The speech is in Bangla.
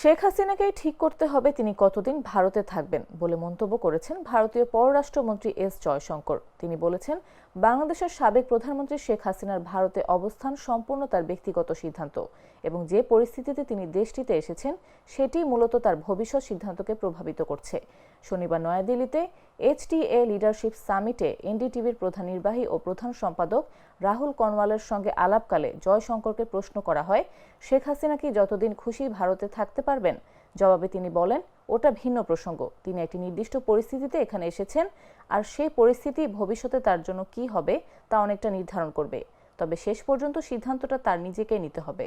শেখ হাসিনাকেই ঠিক করতে হবে তিনি কতদিন ভারতে থাকবেন বলে মন্তব্য করেছেন ভারতীয় পররাষ্ট্রমন্ত্রী এস জয়শঙ্কর। তিনি বলেছেন, বাংলাদেশের সাবেক প্রধানমন্ত্রী শেখ হাসিনার ভারতে অবস্থান সম্পূর্ণ তার ব্যক্তিগত সিদ্ধান্ত এবং যে পরিস্থিতিতে তিনি দেশটিতে এসেছেন, সেটি মূলত তার ভবিষ্যৎ সিদ্ধান্তকে প্রভাবিত করছে। শনিবার নয়াদিল্লিতে এইচটিএ লিডারশিপ সামিটে এনডিটিভির প্রধান নির্বাহী ও প্রধান সম্পাদক রাহুল কনওয়ালের সঙ্গে আলাপকালে জয়শঙ্করকে প্রশ্ন করা হয়, শেখ হাসিনা কি যতদিন খুশি ভারতে থাকতে পারবেন? জবাবে তিনি বলেন, ওটা ভিন্ন প্রসঙ্গ। তিনি একটি নির্দিষ্ট পরিস্থিতিতে এখানে এসেছেন, আর সেই পরিস্থিতি ভবিষ্যতে তার জন্য কি হবে তা অনেকটা নির্ধারণ করবে। তবে শেষ পর্যন্ত সিদ্ধান্তটা তার নিজেকে নিতে হবে।